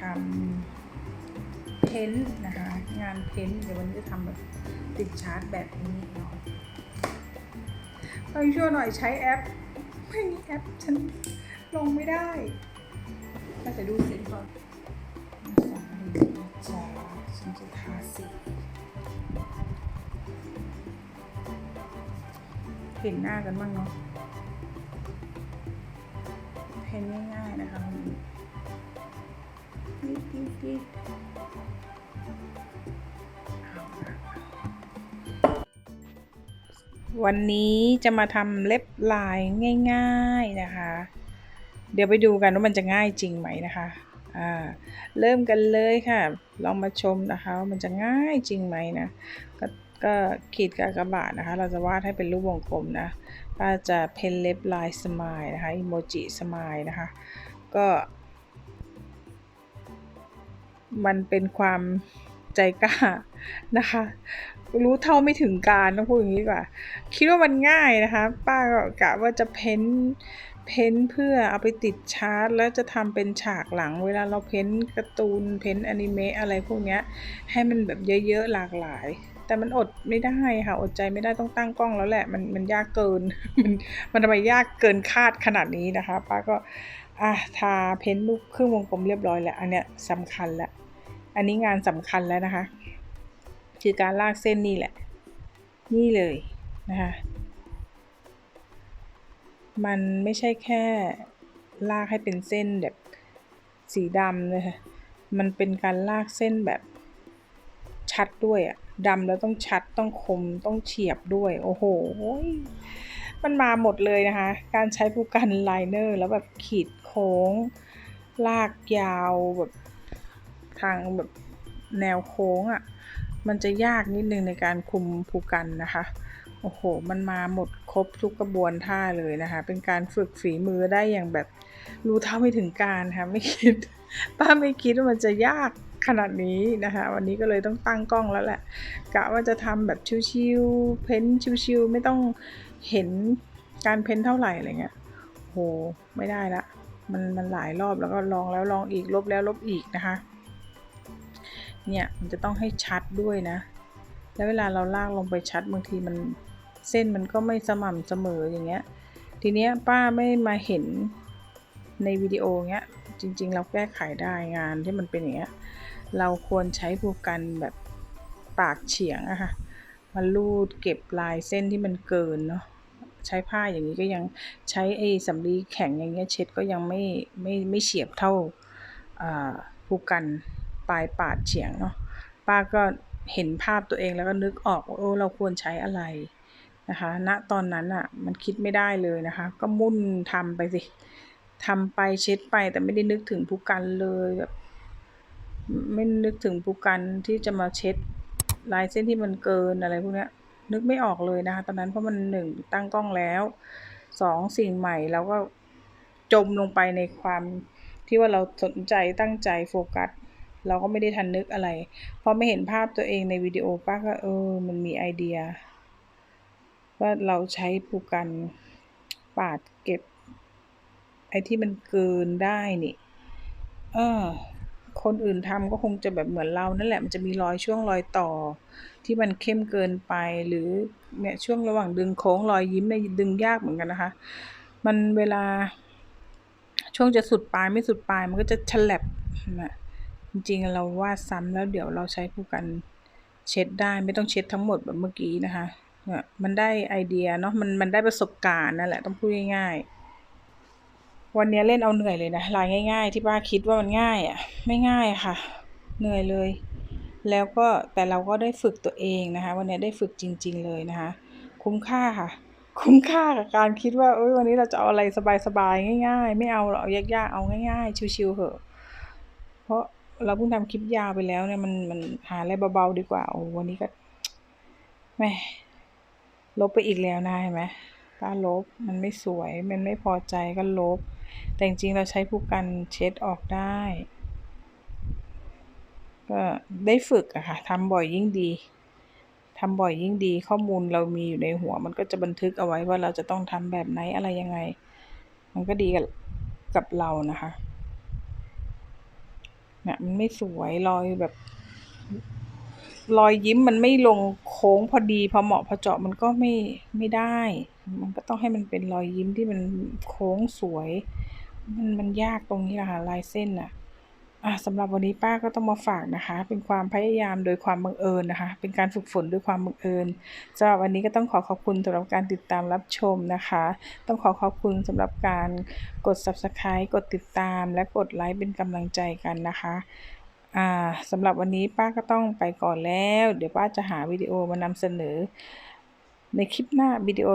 ทำเพ้นท์นะคะ งานเพ้นท์เดี๋ยววันนี้จะทำแบบติดชาร์จแบบนี้เนาะไปช่วยหน่อยใช้แอป ไม่มีแอปฉันลงไม่ได้ก็จะดูสีก่อนสองดีนะจ้าฉันจะทาสีเห็นหน้ากันบ้างเนาะเพ้นง่ายๆนะคะคุณนิ ดิวันนี้จะมาทำเล็บลายง่ายๆนะคะ เดี๋ยวไปดูกันว่ามันจะง่ายจริงไหมนะคะอ่าเริ่มกันเลยค่ะ ลองมาชมนะคะว่ามันจะง่ายจริงไหมนะก็ก็ขีดกากบาทนะคะ เราจะวาดให้เป็นรูปวงกลมนะป้าจะเพนเล็บลายสมายนะคะอีโมจิสมายนะคะ ก็ มันเป็นความใจกล้านะคะ รู้เท่าไม่ถึงการต้องพูดอย่างนี้ดีกว่า คิดว่ามันง่ายนะคะ ป้าก็กะว่าจะเพ้นเพ้นเพื่อเอาไปติดชาร์จแล้วจะทำเป็นฉากหลัง เวลาเราเพ้นการ์ตูนเพ้นอนิเมะอะไรพวกเนี้ยให้มันแบบเยอะๆหลากหลาย แต่มันอดไม่ได้ค่ะอดใจไม่ได้ต้องตั้งกล้องแล้วแหละ มันมันยากเกิน มันมันทำไมยากเกินคาดขนาดนี้นะคะ ป้าก็ อะทาเพ้นรูปครึ่งวงกลมเรียบร้อยแล้ว อันเนี้ยสำคัญแล้ว อันนี้งานสำคัญแล้วนะคะ คือการลากเส้นนี่แหละ นี่เลยนะคะ มันไม่ใช่แค่ลากให้เป็นเส้นแบบสีดำนะคะมันเป็นการลากเส้นแบบชัดด้วยอะดำแล้วต้องชัดต้องคมต้องเฉียบด้วย โอ้โห มันมาหมดเลยนะคะ การใช้ผู้กันไลเนอร์แล้วแบบขีด โค้ง ลากยาวแบบทางแบบแนวโค้งอะ่ะ มันจะยากนิดนึงในการคุมภูกันนะคะ โอ้โห มันมาหมดครบทุกกระบวนท่าเลยนะคะ เป็นการฝึกฝีมือได้อย่างแบบรู้เท่าไม่ถึงการค่ะไม่คิดป้าไม่คิดว่ามันจะยากขนาดนี้นะคะ วันนี้ก็เลยต้องตั้งกล้องแล้วแหละกะว่าจะทำแบบชิวๆเพ้นชิวๆไม่ต้องเห็นการเพ้นเท่าไหร่อะไรเงี้ยโหไม่ได้ละ มันมันหลายรอบแล้วก็ลองแล้วลองอีกลบแล้วลบอีกนะคะ เนี่ยมันจะต้องให้ชัดด้วยนะ แล้วเวลาเราลากลงไปชัดบางทีมันเส้นมันก็ไม่สม่ำเสมออย่างเงี้ย ทีเนี้ยป้าไม่มาเห็นในวิดีโอเงี้ย จริง ๆ เราแก้ไขได้งานที่มันเป็นอย่างเงี้ย เราควรใช้ผูกกันแบบปากเฉียงอะค่ะมาลูดเก็บลายเส้นที่มันเกินเนาะ ใช้ผ้าอย่างนี้ก็ยังใช้ไอ้สำลีแข็งอย่างเงี้ยเช็ดก็ยังไม่ไม่ไม่เฉียบเท่าผูกกันปลายปาดเฉียงเนาะป้าก็เห็นภาพตัวเองแล้วก็นึกออกว่าโอ้เราควรใช้อะไรนะคะณตอนนั้นอะ่ะมันคิดไม่ได้เลยนะคะ ก็มุ่นทำไปสิทำไปเช็ดไปแต่ไม่ได้นึกถึงผู้กันเลยแบบไม่นึกถึงผู้กันที่จะมาเช็ดลายเส้นที่มันเกินอะไรพวกเนี้ย นึกไม่ออกเลยนะคะ ตอนนั้นเพราะมันหนึ่งตั้งกล้องแล้วสองสิ่งใหม่เราก็จมลงไปในความที่ว่าเราสนใจตั้งใจโฟกัส เราก็ไม่ได้ทันนึกอะไรพอไม่เห็นภาพตัวเองในวิดีโอป้าก็เออ มันมีไอเดีย ว่าเราใช้ผูกกันปาดเก็บ ไอ้ที่มันเกินได้นี่ เออ คนอื่นทำก็คงจะแบบเหมือนเรานั่นแหละมันจะมีรอยช่วงรอยต่อ ที่มันเข้มเกินไปหรือเนี่ยช่วงระหว่างดึงโค้งรอยยิ้มเนี่ยดึงยากเหมือนกันนะคะ มันเวลา ช่วงจะสุดปลายไม่สุดปลายมันก็จะฉลับนะจริงๆเราวาดซ้ำแล้วเดี๋ยวเราใช้ผู้กันเช็ดได้ไม่ต้องเช็ดทั้งหมดแบบเมื่อกี้นะคะเนี่ยมันได้ไอเดียเนาะมันมันได้ประสบการณ์นั่นแหละต้องพูดง่ายๆ วันนี้เล่นเอาเหนื่อยเลยนะลายง่าย ๆ ที่ป้าคิดว่ามันง่ายอะ่ะ ไม่ง่ายค่ะ เหนื่อยเลย แล้วก็แต่เราก็ได้ฝึกตัวเองนะคะ วันนี้ได้ฝึกจริง ๆ เลยนะคะ คุ้มค่าค่ะ คุ้มค่ากับการคิดว่าเอ้ยวันนี้เราจะเอาอะไรสบายๆง่าย ๆ ไม่เอาเอายากๆเอาง่าย ๆ ชิวๆเหอะ เพราะเราเพิ่งทำคลิปยาวไปแล้วเนี่ยมันมันหาอะไรเบาๆดีกว่าโอ้วันนี้ก็แม่ลบไปอีกแล้วนะเห็นไหมป้าลบมันไม่สวย มันไม่พอใจก็ลบ แต่จริงๆเราใช้ผู้กันเช็ดออกได้ ก็ได้ฝึกอะค่ะทำบ่อยยิ่งดีทำบ่อยยิ่งดีข้อมูลเรามีอยู่ในหัว มันก็จะบันทึกเอาไว้ว่าเราจะต้องทำแบบไหนอะไรยังไง มันก็ดีกับกับเรานะคะเนะมันไม่สวยรอยแบบ รอยยิ้มมันไม่ลงโค้งพอดีพอเหมาะพอเจาะมันก็ไม่ไม่ได้ มันก็ต้องให้มันเป็นรอยยิ้มที่มันโค้งสวย มันมันยากตรงนี้แหละค่ะลายเส้นอะอะสำหรับวันนี้ป้าก็ต้องมาฝากนะคะ เป็นความพยายามโดยความบังเอิญนะคะ เป็นการฝึกฝนด้วยความบังเอิญสำหรับวันนี้ก็ต้องขอขอบคุณสำหรับการติดตามรับชมนะคะ ต้องขอขอบคุณสำหรับการกด subscribe กดติดตาม และกดไลค์เป็นกำลังใจกันนะคะอ่าสำหรับวันนี้ป้าก็ต้องไปก่อนแล้ว เดี๋ยวป้าจะหาวิดีโอมานำเสนอ ในคลิปหน้าวิดีโอ